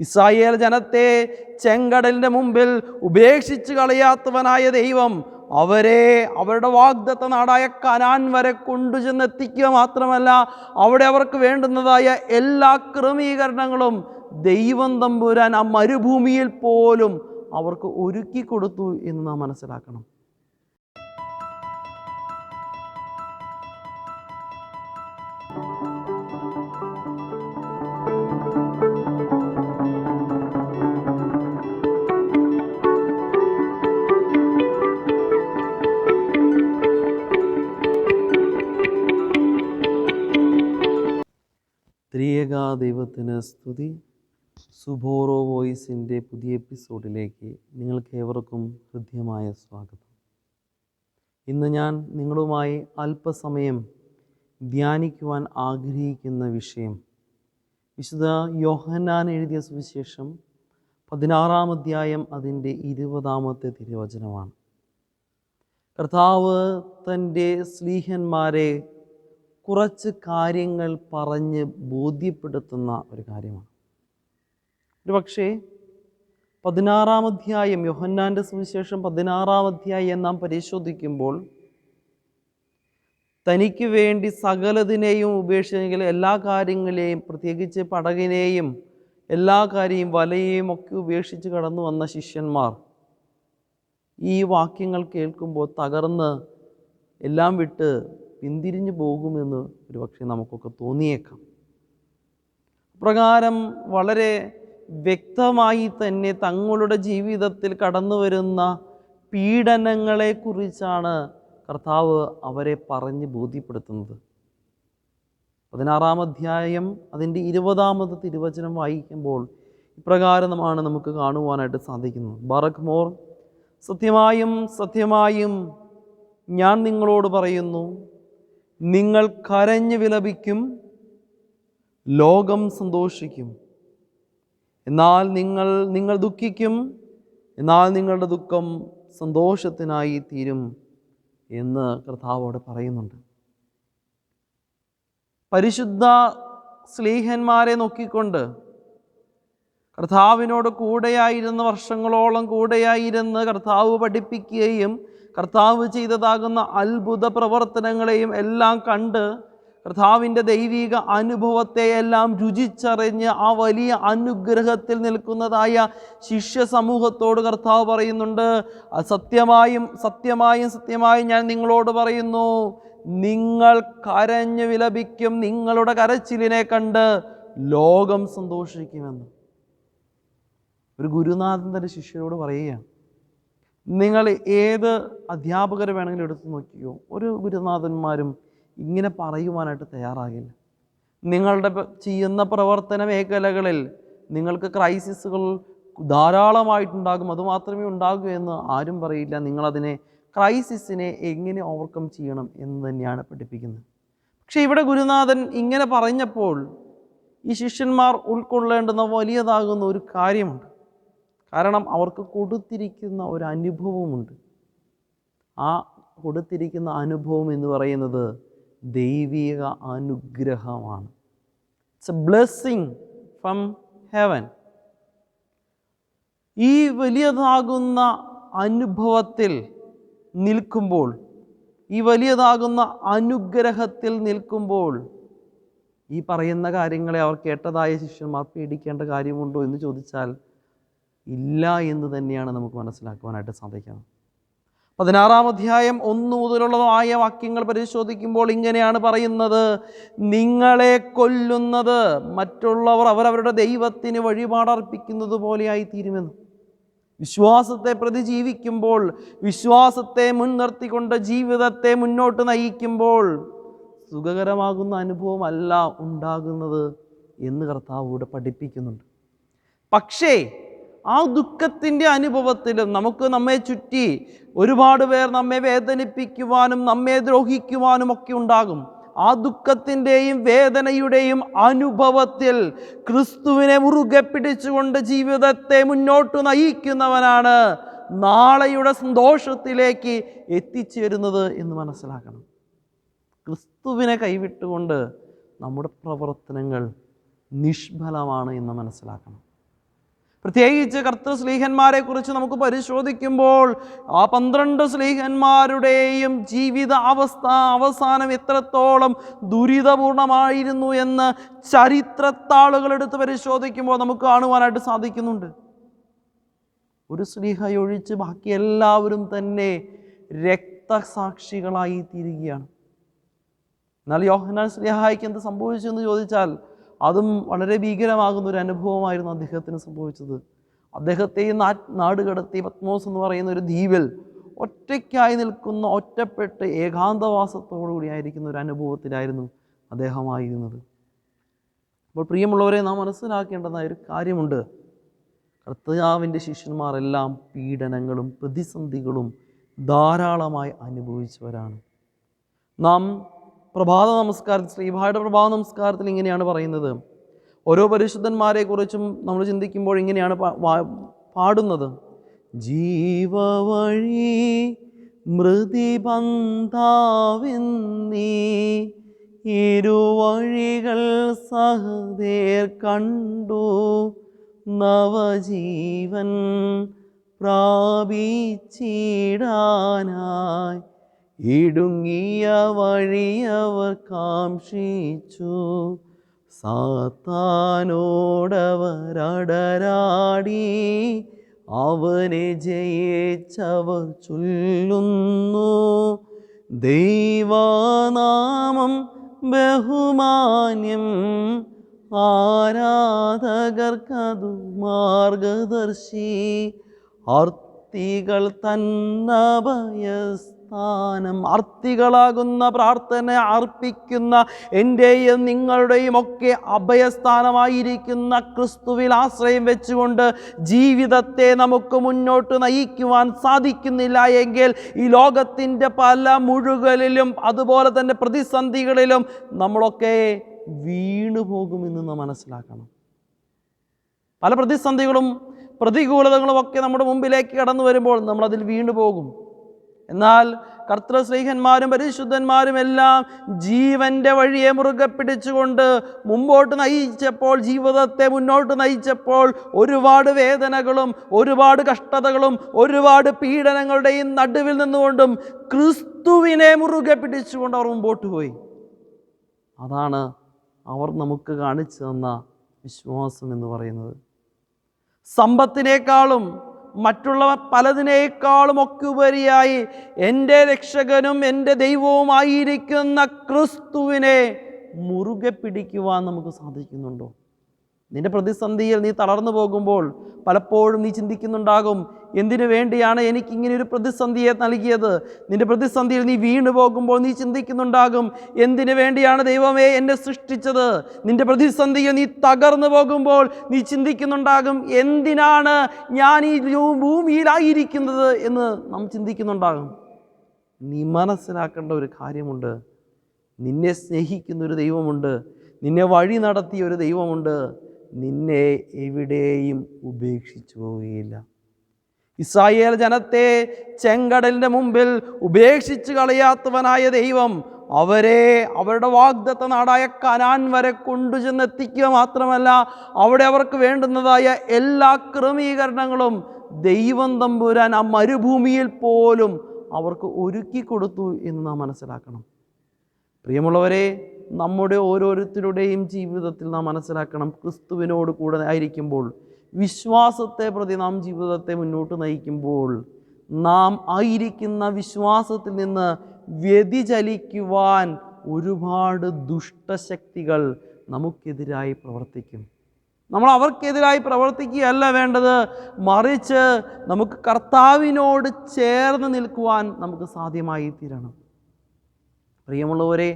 Israel ജനത്തെ ചെങ്കടലിന്റെ മുമ്പിൽ ഉപേക്ഷിച്ച് കളയാത്തവനായ ദൈവം അവരെ അവരുടെ വാഗ്ദത്ത നാടായ കനാൻ വരെ കൊണ്ടുചെന്നെത്തിക്കുക മാത്രമല്ല അവിടെ അവർക്ക് വേണ്ടുന്നതായ എല്ലാ ക്രമീകരണങ്ങളും ദൈവം തമ്പുരാൻ ആ മരുഭൂമിയിൽ പോലും അവർക്ക് ഒരുക്കി കൊടുത്തു എന്ന് നാം മനസ്സിലാക്കണം. ത്രിയേക ദൈവത്തിന് സ്തുതി. സുബോറോ വോയിസിന്റെ പുതിയ എപ്പിസോഡിലേക്ക് നിങ്ങൾക്ക് ഏവർക്കും ഹൃദ്യമായ സ്വാഗതം. ഇന്ന് ഞാൻ നിങ്ങളുമായി അല്പസമയം ധ്യാനിക്കുവാൻ ആഗ്രഹിക്കുന്ന വിഷയം വിശുദ്ധ യോഹന്നാൻ എഴുതിയ സുവിശേഷം പതിനാറാം അധ്യായം അതിന്റെ ഇരുപതാമത്തെ തിരുവചനമാണ്. കർത്താവ് തന്റെ സ്ലീഹന്മാരെ കുറച്ച് കാര്യങ്ങൾ പറഞ്ഞ് ബോധ്യപ്പെടുത്തുന്ന ഒരു കാര്യമാണ്. ഒരു പക്ഷേ പതിനാറാം അധ്യായം യോഹന്നാന്റെ സുവിശേഷം പതിനാറാം അധ്യായം നാം പരിശോധിക്കുമ്പോൾ തനിക്ക് വേണ്ടി സകലതിനെയും ഉപേക്ഷിച്ചെങ്കിൽ എല്ലാ കാര്യങ്ങളെയും പ്രത്യേകിച്ച് പടകിനെയും എല്ലാ കാര്യവും വലയെയും ഒക്കെ ഉപേക്ഷിച്ച് കടന്നു വന്ന ശിഷ്യന്മാർ ഈ വാക്യങ്ങൾ കേൾക്കുമ്പോൾ തകർന്ന് എല്ലാം വിട്ട് പിന്തിരിഞ്ഞു പോകുമെന്ന് ഒരു പക്ഷേ നമുക്കൊക്കെ തോന്നിയേക്കാം. പ്രകാരം വളരെ വ്യക്തമായി തന്നെ തങ്ങളുടെ ജീവിതത്തിൽ കടന്നു വരുന്ന പീഡനങ്ങളെക്കുറിച്ചാണ് കർത്താവ് അവരെ പറഞ്ഞ് ബോധ്യപ്പെടുത്തുന്നത്. പതിനാറാം അധ്യായം അതിന്റെ ഇരുപതാമത് തിരുവചനം വായിക്കുമ്പോൾ ഇപ്രകാരമാണ് നമുക്ക് കാണുവാനായിട്ട് സാധിക്കുന്നത്. ബറക് മോർ സത്യമായും സത്യമായും ഞാൻ നിങ്ങളോട് പറയുന്നു നിങ്ങൾ കരഞ്ഞു വിലപിക്കും ലോകം സന്തോഷിക്കും. എന്നാൽ നിങ്ങൾ നിങ്ങൾ ദുഃഖിക്കും എന്നാൽ നിങ്ങളുടെ ദുഃഖം സന്തോഷത്തിനായി തീരും എന്ന് കർത്താവോട് പറയുന്നുണ്ട്. പരിശുദ്ധ സ്ലീഹന്മാരെ നോക്കിക്കൊണ്ട് കർത്താവിനോട് കൂടെയായിരുന്ന വർഷങ്ങളോളം കൂടെയായിരുന്ന് കർത്താവ് പഠിപ്പിക്കുകയും കർത്താവ് ചെയ്തതാകുന്ന അത്ഭുത പ്രവർത്തനങ്ങളെയും എല്ലാം കണ്ട് കർത്താവിന്റെ ദൈവിക അനുഭവത്തെ എല്ലാം രുചിച്ചറിഞ്ഞ് ആ വലിയ അനുഗ്രഹത്തിൽ നിൽക്കുന്നതായ ശിഷ്യ സമൂഹത്തോട് കർത്താവ് പറയുന്നുണ്ട്. സത്യമായും സത്യമായും സത്യമായും ഞാൻ നിങ്ങളോട് പറയുന്നു. നിങ്ങൾ കരഞ്ഞു വിലപിക്കും നിങ്ങളുടെ കരച്ചിലിനെ കണ്ട് ലോകം സന്തോഷിക്കുമെന്ന്. ഒരു ഗുരുനാഥൻ തന്റെ ശിഷ്യരോട് പറയുകയാണ്. നിങ്ങൾ ഏത് അധ്യാപകരെ വേണമെങ്കിലും എടുത്തു നോക്കിയോ? ഒരു ഗുരുനാഥന്മാരും ഇങ്ങനെ പറയുവാനായിട്ട് തയ്യാറാകില്ല. നിങ്ങളുടെ ചെയ്യുന്ന പ്രവർത്തന മേഖലകളിൽ നിങ്ങൾക്ക് ക്രൈസിസുകൾ ധാരാളമായിട്ടുണ്ടാകും. അതുമാത്രമേ ഉണ്ടാകൂ എന്ന് ആരും പറയില്ല. നിങ്ങളതിനെ ക്രൈസിസിനെ എങ്ങനെ ഓവർകം ചെയ്യണം എന്ന് തന്നെയാണ് പഠിപ്പിക്കുന്നത്. പക്ഷേ ഇവിടെ ഗുരുനാഥൻ ഇങ്ങനെ പറഞ്ഞപ്പോൾ ഈ ശിഷ്യന്മാർ ഉൾക്കൊള്ളേണ്ടുന്ന വലിയതാകുന്ന ഒരു കാര്യമുണ്ട്. കാരണം അവർക്ക് കൊടുത്തിരിക്കുന്ന ഒരു അനുഭവമുണ്ട്. ആ കൊടുത്തിരിക്കുന്ന അനുഭവം എന്ന് പറയുന്നത് ദൈവിക അനുഗ്രഹമാണ്. It's a blessing from heaven ഈ വലിയതാകുന്ന അനുഭവത്തിൽ നിൽക്കുമ്പോൾ ഈ വലിയതാകുന്ന അനുഗ്രഹത്തിൽ നിൽക്കുമ്പോൾ ഈ പറയുന്ന കാര്യങ്ങളെ അവർ കേട്ടതായ ശിഷ്യന്മാർ പേടിക്കേണ്ട കാര്യമുണ്ടോ എന്ന് ചോദിച്ചാൽ ഇല്ല എന്ന് തന്നെയാണ് നമുക്ക് മനസ്സിലാക്കുവാനായിട്ട് സാധിക്കുന്നത്. പതിനാറാം അധ്യായം ഒന്ന് മുതലുള്ളതായ വാക്യങ്ങൾ പരിശോധിക്കുമ്പോൾ ഇങ്ങനെയാണ് പറയുന്നത്. നിങ്ങളെ കൊല്ലുന്നത് മറ്റുള്ളവർ അവരവരുടെ ദൈവത്തിന് വഴിപാടർപ്പിക്കുന്നത് പോലെയായി തീരുമെന്ന്. വിശ്വാസത്തെ പ്രതി ജീവിക്കുമ്പോൾ വിശ്വാസത്തെ മുൻനിർത്തിക്കൊണ്ട് ജീവിതത്തെ മുന്നോട്ട് നയിക്കുമ്പോൾ സുഖകരമാകുന്ന അനുഭവമല്ല ഉണ്ടാകുന്നത് എന്ന് കർത്താവ് ഇവിടെ പഠിപ്പിക്കുന്നുണ്ട്. പക്ഷേ ആ ദുഃഖത്തിന്റെ അനുഭവത്തിലും നമുക്ക് നമ്മെ ചുറ്റി ഒരുപാട് പേർ നമ്മെ വേദനിപ്പിക്കുവാനും നമ്മെ ദ്രോഹിക്കുവാനും ഒക്കെ ഉണ്ടാകും. ആ ദുഃഖത്തിന്റെയും വേദനയുടെയും അനുഭവത്തിൽ ക്രിസ്തുവിനെ മുറുകെ പിടിച്ചുകൊണ്ട് ജീവിതത്തെ മുന്നോട്ട് നയിക്കുന്നവനാണ്. നാളെയുടെ സന്തോഷത്തിലേക്ക് എത്തിച്ചേരുന്നത് എന്ന് മനസ്സിലാക്കണം. ക്രിസ്തുവിനെ കൈവിട്ടുകൊണ്ട് നമ്മുടെ പ്രവർത്തനങ്ങൾ നിഷ്ഫലമാണ് എന്ന് മനസ്സിലാക്കണം. പ്രത്യേകിച്ച് കർത്തൃ സ്ലീഹന്മാരെ കുറിച്ച് നമുക്ക് പരിശോധിക്കുമ്പോൾ ആ പന്ത്രണ്ട് സ്ലീഹന്മാരുടെയും ജീവിത അവസ്ഥ അവസാനം എത്രത്തോളം ദുരിതപൂർണമായിരുന്നു എന്ന് ചരിത്രത്താളുകൾ എടുത്ത് പരിശോധിക്കുമ്പോൾ നമുക്ക് കാണുവാനായിട്ട് സാധിക്കുന്നുണ്ട്. ഒരു സ്ലീഹയൊഴിച്ച് ബാക്കി എല്ലാവരും തന്നെ രക്തസാക്ഷികളായി തീരുകയാണ് എന്നാൽ യോഹനാൻ സ്ലീഹായിക്ക് എന്ത് സംഭവിച്ചു എന്ന് ചോദിച്ചാൽ അതും വളരെ ഭീകരമാകുന്ന ഒരു അനുഭവമായിരുന്നു അദ്ദേഹത്തിന് സംഭവിച്ചത്. അദ്ദേഹത്തെ നാ നാട് കടത്തി പത്മോസ് എന്ന് പറയുന്ന ഒരു ദ്വീപിൽ ഒറ്റയ്ക്കായി നിൽക്കുന്ന ഒറ്റപ്പെട്ട് ഏകാന്തവാസത്തോടുകൂടി ആയിരിക്കുന്ന ഒരു അനുഭവത്തിലായിരുന്നു അദ്ദേഹമായിരുന്നത്. അപ്പോൾ പ്രിയമുള്ളവരെ നാം മനസ്സിലാക്കേണ്ടതായ ഒരു കാര്യമുണ്ട്. കർത്താവിന്റെ ശിഷ്യന്മാരെല്ലാം പീഡനങ്ങളും പ്രതിസന്ധികളും ധാരാളമായി അനുഭവിച്ചവരാണ്. നാം പ്രഭാത നമസ്കാരത്തിൽ ശ്രീഭായുടെ പ്രഭാത നമസ്കാരത്തിൽ ഇങ്ങനെയാണ് പറയുന്നത്. ഓരോ പരിശുദ്ധന്മാരെക്കുറിച്ചും നമ്മൾ ചിന്തിക്കുമ്പോൾ ഇങ്ങനെയാണ് പാടുന്നത്. ജീവവഴി മൃതിബന്ധാവിന്നീ ഇരുവഴികൾ സഹദേർ കണ്ടു നവജീവൻ പ്രാപിച്ചിടാനായി ഇടുങ്ങിയ വഴിയവർ കാംക്ഷിച്ചു. സാത്താനോടവരടരാടി. അവനെ ജയിച്ചവർ ചൊല്ലുന്നു. ദൈവനാമം ബഹുമാന്യം. ആരാധകർക്കതു മാർഗദർശി. അർത്തികൾ തന്നഭയസ്ഥാനം അർത്ഥികളാകുന്ന പ്രാർത്ഥന അർപ്പിക്കുന്ന എന്റെയും നിങ്ങളുടെയും ഒക്കെ അഭയസ്ഥാനമായിരിക്കുന്ന ക്രിസ്തുവിൽ ആശ്രയം വെച്ചുകൊണ്ട് ജീവിതത്തെ നമുക്ക് മുന്നോട്ട് നയിക്കുവാൻ സാധിക്കുന്നില്ല എങ്കിൽ ഈ ലോകത്തിന്റെ പല മുഴുകലിലും അതുപോലെ തന്നെ പ്രതിസന്ധികളിലും നമ്മളൊക്കെ വീണു പോകുമെന്ന് നാം മനസ്സിലാക്കണം. പല പ്രതിസന്ധികളും പ്രതികൂലതകളും ഒക്കെ നമ്മുടെ മുമ്പിലേക്ക് കടന്നു വരുമ്പോൾ നമ്മളതിൽ വീണു പോകും. എന്നാൽ കർത്തൃശ്രീഹന്മാരും പരിശുദ്ധന്മാരും എല്ലാം ജീവന്റെ വഴിയെ മുറുകെ പിടിച്ചുകൊണ്ട് മുമ്പോട്ട് നയിച്ചപ്പോൾ ജീവിതത്തെ മുന്നോട്ട് നയിച്ചപ്പോൾ ഒരുപാട് വേദനകളും ഒരുപാട് കഷ്ടതകളും ഒരുപാട് പീഡനങ്ങളുടെയും നടുവിൽ നിന്നുകൊണ്ടും ക്രിസ്തുവിനെ മുറുകെ പിടിച്ചുകൊണ്ട് അവർ മുമ്പോട്ട് പോയി. അതാണ് അവർ നമുക്ക് കാണിച്ചു തന്ന വിശ്വാസം എന്ന് പറയുന്നത്. സമ്പത്തിനേക്കാളും മറ്റുള്ള പലതിനേക്കാളും ഒക്കെ ഉപരിയായി എന്റെ രക്ഷകനും എന്റെ ദൈവവുമായിരിക്കുന്ന ക്രിസ്തുവിനെ മുറുകെ പിടിക്കുവാൻ നമുക്ക് സാധിക്കുന്നുണ്ടോ? നിന്റെ പ്രതിസന്ധിയിൽ നീ തളർന്നു പോകുമ്പോൾ പലപ്പോഴും നീ ചിന്തിക്കുന്നുണ്ടാകും എന്തിനു വേണ്ടിയാണ് എനിക്ക് ഇങ്ങനെ ഒരു പ്രതിസന്ധിയെ നൽകിയത്? നിന്റെ പ്രതിസന്ധിയിൽ നീ വീണു പോകുമ്പോൾ നീ ചിന്തിക്കുന്നുണ്ടാകും എന്തിനു വേണ്ടിയാണ് ദൈവമേ എന്നെ സൃഷ്ടിച്ചത്? നിന്റെ പ്രതിസന്ധിയിൽ നീ തകർന്നു പോകുമ്പോൾ നീ ചിന്തിക്കുന്നുണ്ടാകും എന്തിനാണ് ഞാൻ ഈ ഭൂമിയിലായിരിക്കുന്നത് എന്ന് നാം ചിന്തിക്കുന്നുണ്ടാകും. നീ മനസ്സിലാക്കേണ്ട ഒരു കാര്യമുണ്ട്. നിന്നെ സ്നേഹിക്കുന്ന ഒരു ദൈവമുണ്ട്. നിന്നെ വഴി നടത്തിയ ഒരു ദൈവമുണ്ട്. നിന്നെ എവിടെയും ഉപേക്ഷിച്ചു പോവുകയില്ല. ഇസ്രായേൽ ജനത്തെ ചെങ്കടലിന്റെ മുമ്പിൽ ഉപേക്ഷിച്ച് കളയാത്തവനായ ദൈവം അവരെ അവരുടെ വാഗ്ദത്ത നാടായ കനാൻ വരെ കൊണ്ടുചെന്നെത്തിക്കുക മാത്രമല്ല അവിടെ അവർക്ക് വേണ്ടുന്നതായ എല്ലാ ക്രമീകരണങ്ങളും ദൈവം തമ്പുരാൻ ആ മരുഭൂമിയിൽ പോലും അവർക്ക് ഒരുക്കി കൊടുത്തു എന്ന് നാം മനസ്സിലാക്കണം. പ്രിയമുള്ളവരെ നമ്മുടെ ഓരോരുത്തരുടെയും ജീവിതത്തിൽ നാം മനസ്സിലാക്കണം ക്രിസ്തുവിനോട് കൂടെ ആയിരിക്കുമ്പോൾ വിശ്വാസത്തെ പ്രതി നാം ജീവിതത്തെ മുന്നോട്ട് നയിക്കുമ്പോൾ നാം ആയിരിക്കുന്ന വിശ്വാസത്തിൽ നിന്ന് വ്യതിചലിക്കുവാൻ ഒരുപാട് ദുഷ്ടശക്തികൾ നമുക്കെതിരായി പ്രവർത്തിക്കും. നമ്മൾ അവർക്കെതിരായി പ്രവർത്തിക്കുകയല്ല വേണ്ടത്. മറിച്ച് നമുക്ക് കർത്താവിനോട് ചേർന്ന് നിൽക്കുവാൻ നമുക്ക് സാധ്യമായി തീരണം പ്രിയമുള്ളവരെ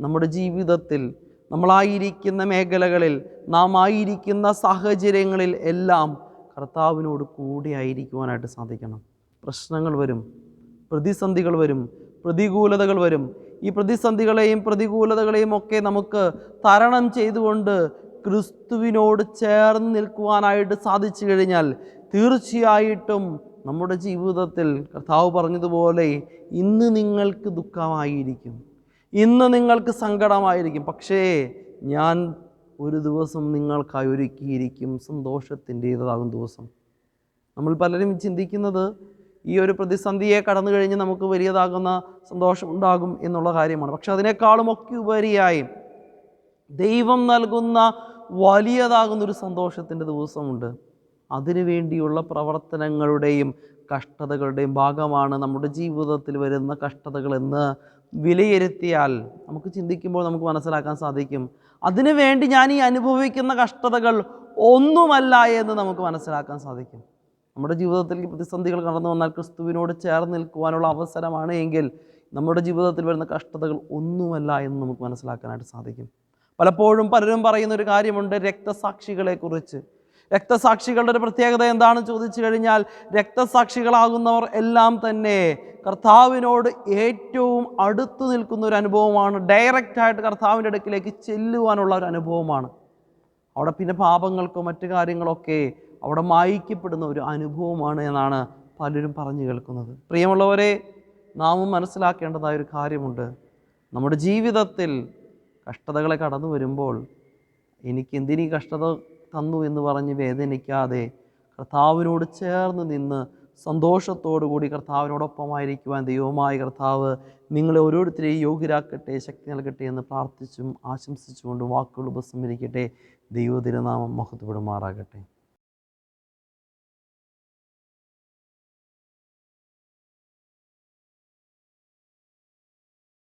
നമ്മുടെ ജീവിതത്തിൽ നമ്മളായിരിക്കുന്ന മേഖലകളിൽ നാം ആയിരിക്കുന്ന സാഹചര്യങ്ങളിൽ എല്ലാം കർത്താവിനോട് കൂടെ ആയിരിക്കുവാനായിട്ട് സാധിക്കണം. പ്രശ്നങ്ങൾ വരും പ്രതിസന്ധികൾ വരും പ്രതികൂലതകൾ വരും. ഈ പ്രതിസന്ധികളെയും പ്രതികൂലതകളെയും ഒക്കെ നമുക്ക് തരണം ചെയ്തുകൊണ്ട് ക്രിസ്തുവിനോട് ചേർന്ന് നിൽക്കുവാനായിട്ട് സാധിച്ചു കഴിഞ്ഞാൽ തീർച്ചയായിട്ടും നമ്മുടെ ജീവിതത്തിൽ കർത്താവ് പറഞ്ഞതുപോലെ ഇന്ന് നിങ്ങൾക്ക് ദുഃഖമായിരിക്കും. ഇന്ന് നിങ്ങൾക്ക് സങ്കടമായിരിക്കും. പക്ഷേ ഞാൻ ഒരു ദിവസം നിങ്ങൾക്കായി ഒരുക്കിയിരിക്കും സന്തോഷത്തിന്റേതാകും ദിവസം. നമ്മൾ പലരും ചിന്തിക്കുന്നത് ഈ ഒരു പ്രതിസന്ധിയെ കടന്നു കഴിഞ്ഞ് നമുക്ക് വലിയതാകുന്ന സന്തോഷം ഉണ്ടാകും എന്നുള്ള കാര്യമാണ്. പക്ഷെ അതിനേക്കാളും ഒക്കെ ഉപരിയായി ദൈവം നൽകുന്ന വലിയതാകുന്ന ഒരു സന്തോഷത്തിന്റെ ദിവസമുണ്ട്. അതിനു വേണ്ടിയുള്ള പ്രവർത്തനങ്ങളുടെയും കഷ്ടതകളുടെയും ഭാഗമാണ് നമ്മുടെ ജീവിതത്തിൽ വരുന്ന കഷ്ടതകളെന്ന് വിലയിരുത്തിയാൽ നമുക്ക് ചിന്തിക്കുമ്പോൾ നമുക്ക് മനസ്സിലാക്കാൻ സാധിക്കും. അതിനു വേണ്ടി ഞാൻ ഈ അനുഭവിക്കുന്ന കഷ്ടതകൾ ഒന്നുമല്ല എന്ന് നമുക്ക് മനസ്സിലാക്കാൻ സാധിക്കും. നമ്മുടെ ജീവിതത്തിൽ പ്രതിസന്ധികൾ കടന്നു വന്നാൽ ക്രിസ്തുവിനോട് ചേർന്ന് നിൽക്കുവാനുള്ള അവസരമാണ് എങ്കിൽ നമ്മുടെ ജീവിതത്തിൽ വരുന്ന കഷ്ടതകൾ ഒന്നുമല്ല എന്ന് നമുക്ക് മനസ്സിലാക്കാനായിട്ട് സാധിക്കും. പലപ്പോഴും പലരും പറയുന്ന ഒരു കാര്യമുണ്ട് രക്തസാക്ഷികളെക്കുറിച്ച്. രക്തസാക്ഷികളുടെ ഒരു പ്രത്യേകത എന്താണ് ചോദിച്ചു കഴിഞ്ഞാൽ രക്തസാക്ഷികളാകുന്നവർ എല്ലാം തന്നെ കർത്താവിനോട് ഏറ്റവും അടുത്തു നിൽക്കുന്ന ഒരു അനുഭവമാണ്. ഡയറക്റ്റായിട്ട് കർത്താവിന്റെ അടുക്കിലേക്ക് ചെല്ലുവാനുള്ള ഒരു അനുഭവമാണ്. അവിടെ പിന്നെ പാപങ്ങൾക്കോ മറ്റു കാര്യങ്ങളൊക്കെ അവിടെ മായിക്കപ്പെടുന്ന ഒരു അനുഭവമാണ് എന്നാണ് പലരും പറഞ്ഞു കേൾക്കുന്നത്. പ്രിയമുള്ളവരെ നാമും മനസ്സിലാക്കേണ്ടതായ ഒരു കാര്യമുണ്ട്. നമ്മുടെ ജീവിതത്തിൽ കഷ്ടതകളെ കടന്നു വരുമ്പോൾ എനിക്ക് എന്തിനീ കഷ്ടത തന്നു എന്ന് പറഞ്ഞ് വേദനിക്കാതെ കർത്താവിനോട് ചേർന്ന് നിന്ന് സന്തോഷത്തോടു കൂടി കർത്താവിനോടൊപ്പമായിരിക്കുവാൻ ദൈവമായ കർത്താവ് നിങ്ങളെ ഓരോരുത്തരെയും യോഗ്യരാക്കട്ടെ ശക്തി നൽകട്ടെ എന്ന് പ്രാർത്ഥിച്ചും ആശംസിച്ചുകൊണ്ട് വാക്കുകൾ ഉപസംഹരിക്കട്ടെ. ദൈവ തിരുനാമം മഹത്വപ്പെടുമാറാകട്ടെ.